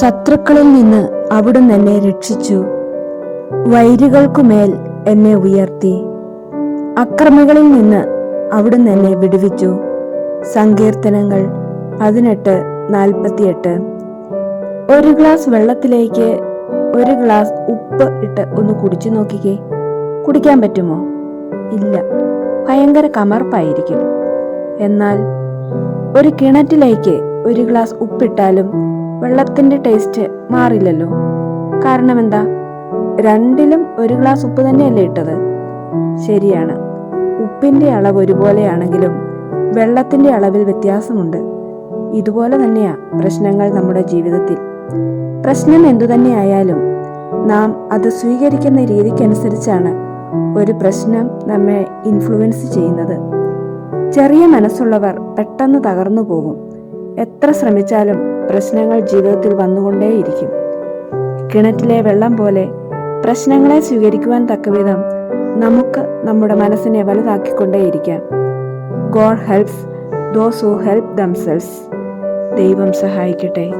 ശത്രുക്കളിൽ നിന്ന് അവിടുന്ന് എന്നെ രക്ഷിച്ചു. വൈരികൾക്കുമേൽ എന്നെ ഉയർത്തി. അക്രമികളിൽ നിന്ന് അവിടുന്ന് എന്നെ വിടുവിച്ചു. സങ്കീർത്തനങ്ങൾ പതിനെട്ട് നാൽപ്പത്തിയെട്ട്. ഒരു ഗ്ലാസ് വെള്ളത്തിലേക്ക് ഒരു ഗ്ലാസ് ഉപ്പ് ഇട്ട് ഒന്ന് കുടിച്ചു നോക്കിക്കേ. കുടിക്കാൻ പറ്റുമോ? ഇല്ല. ഭയങ്കര കമർപ്പായിരിക്കും. എന്നാൽ ഒരു കിണറ്റിലേക്ക് ഒരു ഗ്ലാസ് ഉപ്പിട്ടാലും വെള്ളത്തിന്റെ ടേസ്റ്റ് മാറില്ലല്ലോ. കാരണം എന്താ രണ്ടിലും ഒരു ഗ്ലാസ് ഉപ്പ് തന്നെയല്ലേ ഇട്ടത്? ശരിയാണ്. ഉപ്പിന്റെ അളവ് ഒരുപോലെയാണെങ്കിലും വെള്ളത്തിന്റെ അളവിൽ വ്യത്യാസമുണ്ട്. ഇതുപോലെ തന്നെയാ പ്രശ്നങ്ങൾ നമ്മുടെ ജീവിതത്തിൽ. പ്രശ്നം എന്തുതന്നെയായാലും നാം അത് സ്വീകരിക്കുന്ന രീതിക്കനുസരിച്ചാണ് ഒരു പ്രശ്നം നമ്മെ ഇൻഫ്ലുവൻസ് ചെയ്യുന്നത്. ചെറിയ മനസ്സുള്ളവർ പെട്ടെന്ന് തകർന്നു പോകും. എത്ര ശ്രമിച്ചാലും പ്രശ്നങ്ങൾ ജീവിതത്തിൽ വന്നുകൊണ്ടേയിരിക്കും. കിണറ്റിലെ വെള്ളം പോലെ പ്രശ്നങ്ങളെ സ്വീകരിക്കുവാൻ തക്കവിധം നമുക്ക് നമ്മുടെ മനസ്സിനെ വലുതാക്കിക്കൊണ്ടേയിരിക്കാം. God helps those who help themselves ദൈവം സഹായിക്കട്ടെ.